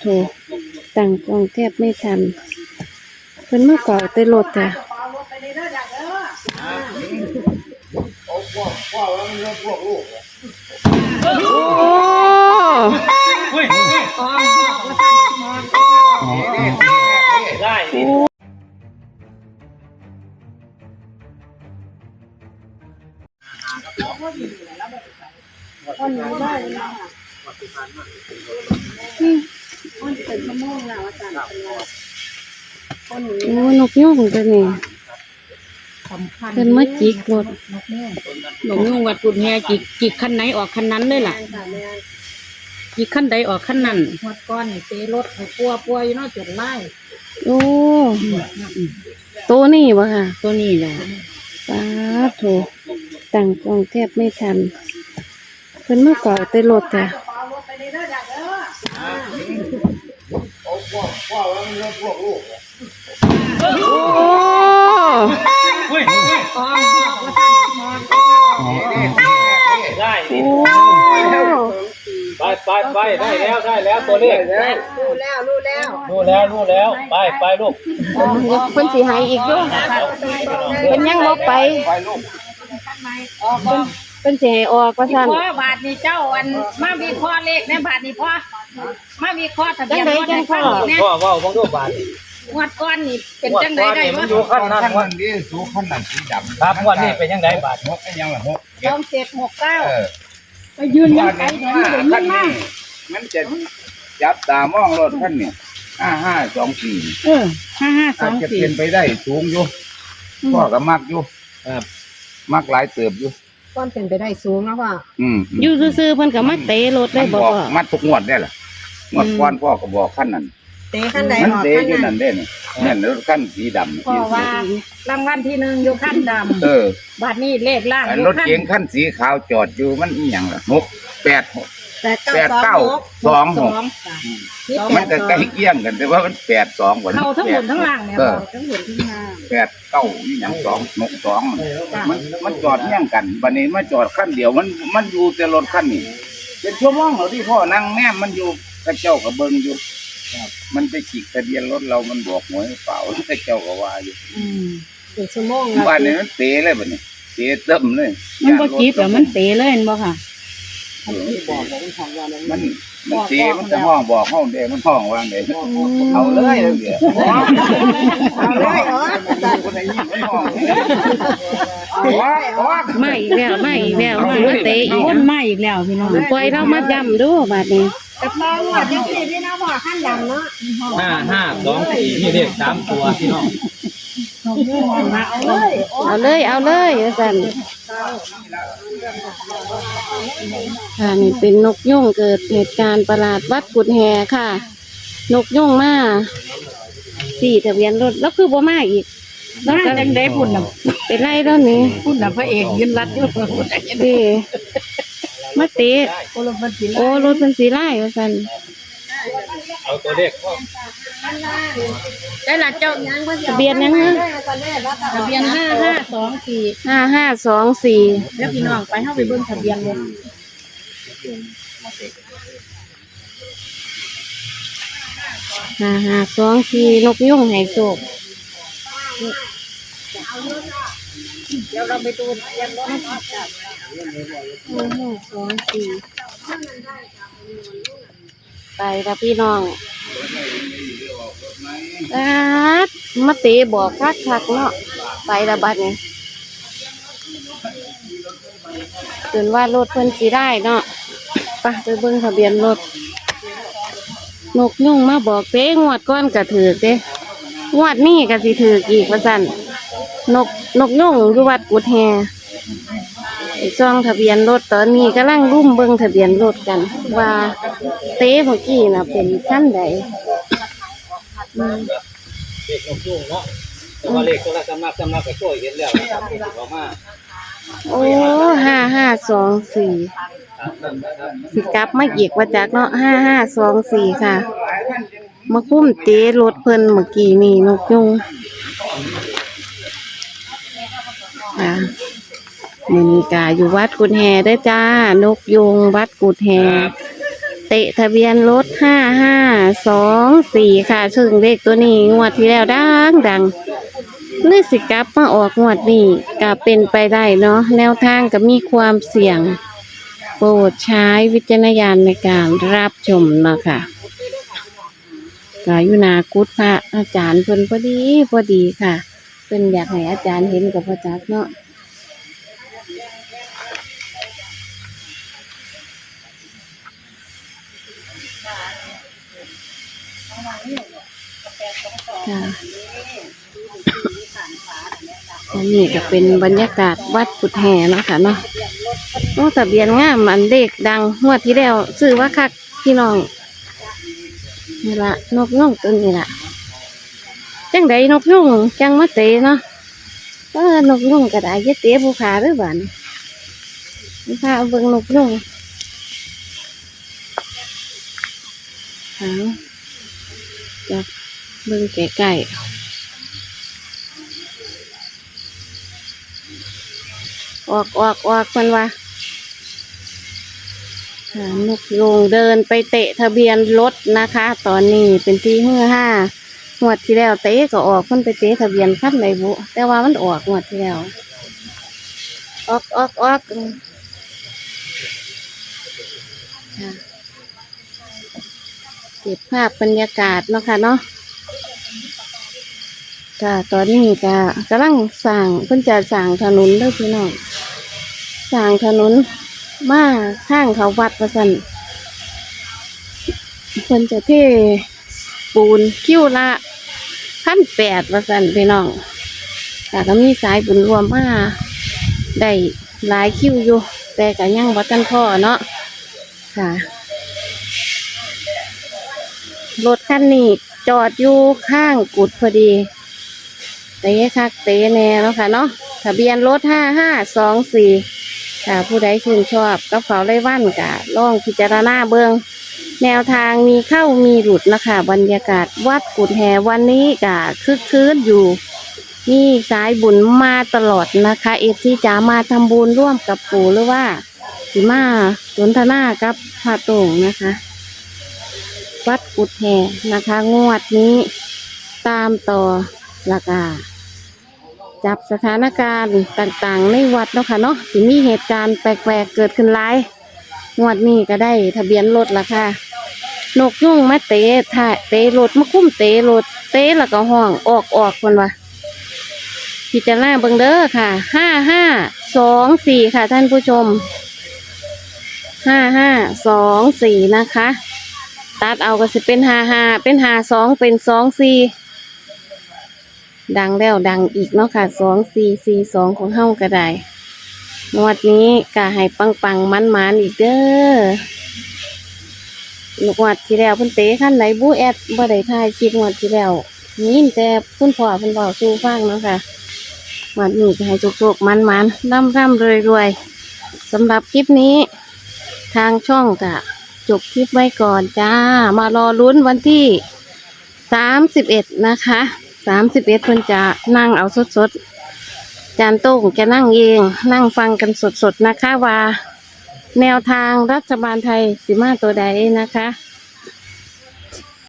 โถตั้งกล้องแทบไม่ทันเพิ่นมาเก่าแต่รถจ้ะโอ้ ได้โอ้นกยุ่งตัวนี้เพิ่นมาจิกรถหลงยุ่งวัดกุดแฮจิกจิกคันไหนออกคันนั้นเลยล่ะจิกคันใดออกคันนั้นหมดก้อนนี่เตะรถให้ปัวปัวอยู่เนอกจุดไล่โอ้ตัวนี้บ่ค่ะตัวนี้แหละป้าดโถตั้งกล้องแทบไม่ทันเพิ่นมาเก่าแต่รถจ้ะ ได้โอ้ไปไปไปได้แล้วได้แล้วตัวเลขรู้แล้วรู้แล้วรู้แล้วรู้แล้วไปไปลูกเพิ่นสิหายอีกอยู่เพิ่นยังบ่ไปไปลูกอบอก เพิ่นสิให้ออกว่าซั่นพ่อบาทนี่เจ้าอันมาวิเคราะห์เลขในบาทนี่พ่อมาวิเคราะห์ทะเบียนรถในฟังเนี่ยพ่อเว่าของลูกบาทงวดก้อนนี่เป็นจังไดได้มัวะนอยู่ขั้นนั้นขั้นวันั้นนนี่สูงขั้นนั้นสีดำครับวันนี้เป็นยังไงบาทหกเป็นยังไงหกสองเจ็ดหกเก้าเออไปยืนยังไงเดี๋ยวนี้เดี๋ยวขั้นี้นมานี้มันจะจับตามองรถขั้นเนี่ยห้าห้าสองสี่เออห้าห้าสอาอจงจะสี่เป็นไปได้สูงอยู่พ่อก็มักอยู่ครับมักหลายเติบอยู่ ก้อนเป็นไปได้สูงแล้วว่าอืมอยู่ซื่อๆเพิ่นก็มาเตะรถได้มันบ่บอกพ่อ มัดทุกงวดได้ล่ะงวดก้อนพ่อก็บอกขั้นนั้นเตะขั้นใดมันออกเตะขั้นอยู่นั้นั่นนเด้นี่นั่นรถขั้นสีดำพ่อว่ารางวัลที่หนึ่งอยู่ขั้นดเออำบาทนี้เลขล่างอันอยู่รถขั้นเก๋งขั้นสีขาวจอดอยู่มันอีหยังล่ะหกแปดหก แปดแปดเก้าสองหกนี่มันแปก็ดสใกอล้งเคียงกัน แต่ว่ามันแปดสองกว่าเข้าทั้งบนทั้งล่างเนี่ยเอบอกอทั้งบนทั้งล่าง แปดเก้านี่อย่างสองหกสองมันมันจอดเงี้ยงกันบันนี้มาจอดขั้นเดียวมันมันอยู่แต่รถขั้นนี้เป็นชั่วโมงเหรอที่พ่อนั่งแม่มันอยู่กระเจ้ากับเบิงอยู่มันไปฉีกทะเบียนรถเรามันบอกหวยเปล่ากระเจ้าก็ว่าอยู่เป็นชั่วโมงบ้านนี้มันเตะเลยบันนี้เตะเติมเลยมันบ่จีบแล้วมันเตะเลยเห็นบ่ค่ะ มันมันเตะมันจะห้องบอกห้องเดมันห้องวางเดเอาเลยเลยเดี๋ยวเอาเลยเหรอคนไหนยิงมันห้องว้าวว้าวมาอีกแล้วมาอีกแล้วมามาเตะอีกคนมาอีกแล้วพี่น้องปล่อยเรามาย่ำดูบาดนี้แต่พอว่าจังสี่พี่น้องบอกขั้นดำเนาะห้าห้าสองสี่นี่เลขสามตัวพี่น้องเอาเลยเอาเลยเอาเลยว่าซั่น ค่ะนี่เป็นนกยุ่งเกิดเหตุการณ์ประหลาดวัดกุดแฮค่ะ นกยุ่งมาสี่ทะเบียนรถแล้วคือบ่มาอีกแล้วก็จังได้พุ่นน่ะเป็นไรแล้วนี่พุ่นน่ะพระเอกยืนรัดอยู่เด้มาเตะโอ้รถมันสิโอ้รถเป็นสีไล่ว่าซั่นเอาตัวเลขพ่อ ได้ล่ะเจ้าทะเบียนยังนะทะเบียนห้าห้าสองสี่ห้าห้าสองสี่แล้วพี่น้องไปเฮาไปเบิ่งทะเบียนเลยห้าห้าสองสี่นกยุ่งไห้โศกเดี๋ยวเราไปดูทะเบียนรถห้าห้าสองสี่ไปแล้วพี่น้อง อาดมาเตะบอกคักคักเนาะไปและบัดนี้จนว่ารถเพิ่นสิได้เนาะไปไปเบิ่งทะเบียนรถนกยุ่งมาบอกเต้งวดก้อนกระถือเต้งวดนี้ก็สิถืออีกว่าสั่นนกนกยุ่งอยู่วัดกุดแฮไอ้ซองทะเบียนรถตอนนี้กำลังรุ่มเบิ่งทะเบียนรถกัน ว่าเต้เมื่อกี้น่ะเป็นขั้นใด อืม เลขนกยุงเนาะแต่ว่าเลขตัวละสำนักสำนักก็ช่วยเห็นแล้วนะครับออกมาโอ้ห้าห้าสองสี่สิกลับมาอีกว่าจากเนาะห้าห้าสองสี่ค่ะ มาคุ้มเต้รถเพิ่นเมื่อกี้นี่นกยุงค่ะมือนีกาอยู่วัดกุดแฮได้อจ้า นกยุงวัดกุดแฮ เตะทะเบียนรถห้าห้าสองสี่ค่ะซึ่งเลขตัวนี้งวดที่แล้วดังดังเลือสิกลับมาออกงวดนี้ก็เป็นไปได้เนาะแนวทางก็มีความเสี่ยง โปรดใช้วิจารณญาณในการรับชมเนาะค่ะก็อยู่นากุดพระอาจารย์เพิ่นพอดีพอดีค่ะเพิ่นอยากให้อาจารย์เห็นกับพระจักเนาะ ค่ะอันนี้ก็เป็นบรรยากาศวัดกุดแห่เนาะคะเนาะโอ้ทะเบียนงามอันเด็กดังงวดที่แล้วซื้อว่าคักพี่น้องนี่ละนกนุ่งตัวนี้ละจังใดนกนุ่งจังมาเตะเนาะเออนกนุ่งก็ได้จะเตะผู้ขาหรือบ้านผู้ขาเอาเบิ่งนกนุ่ง หางจับเบิ่งใกล้ๆออกออกออกมันว่าหานกยูงเดินไปเตะทะเบียนรถนะคะ ตอนนี้เป็นที่ห้าห้างวดที่แล้วเตะก็ออกมันไปเตะทะเบียนคันไหนบุแต่ว่ามันออกงวดที่แล้วออกออกออก ก็บภาพบรรยากาศเนาะค่ะเนาะค่ะตอนนี้ก็กำลังสั่งเพิ่นจะสั่งถนนเด้อพี่น้องสั่งถนนมาข้างเขาวัดประสันเพิ่นจะเทปูนคิ้วละพันแปดประสันพี่น้องแต่ก็มีสายบุญรวมมาได้หลายคิ้วอยู่ แต่ก็ยังบ่ทันพ่อเนาะค่ะ รถคันนี้จอดอยู่ข้างกุดพอดีเตะคักเตะแน่เนาะค่ะเนาะทะเบียนรถห้าห้าสองสี่ค่ะผู้ใดชื่นชอบก็เฝ้าไล่วันกะล่องพิจารณาเบิงแนวทางมีเข้ามีหลุดนะคะ บรรยากาศวัดกุดแหวันนี้กะคึกคืนอยู่มีสายบุญมาตลอดนะคะเอฟซีจ๋ามาทำบุญร่วมกับปู่หรือว่าสิมาสนทนากับพระโต่งนะคะ วัดกุดแหนะคะ งวดนี้ตามต่อแล้วก็จับสถานการณ์ต่างๆ ในวัดเนาะค่ะเนาะสิมีเหตุการณ์แปลกๆเกิดขึ้นหลาย งวดนี้ก็ได้ทะเบียนรถละค่ะนกยุ่งมาเตะถ่ายเตะรถมาคุ้มเตะรถเตะแล้วก็ห้องออกออกคนวะพิจารณาเบิงเด้อค่ะห้าห้าสองสี่ค่ะท่านผู้ชมห้าห้าสองสี่นะคะ ตัดเอาก็จะเป็นห้าห้าเป็นห้าสองเป็นสองสี่ดังแล้วดังอีกเนาะค่ะสองสี่สี่สองของเฮาก็ได้งวดนี้ก็ให้ปังปังมันมันอีกเด้องวดที่แล้วพิ่นเตะขั้นไหนบูแอดบ่ได้ถ่ายคลิปงวดที่แล้วนี่แต่คุณพ่อพิ่นบอกสู้ฟังเนาะค่ะงวดนี้ก็ให้โชคๆมันมันร่ำร่ำรวยรวยสำหรับคลิปนี้ ทางช่องก็ จบคลิปไว้ก่อนจ้า มารอลุ้นวันที่สามสิบเอ็ดนะคะสามสิบเอ็ดคนจะนั่งเอาสดๆจานโต้งจะนั่งเอง นั่งฟังกันสดๆนะคะว่า แนวทางรัฐบาลไทยสิมาตัวใดนะคะ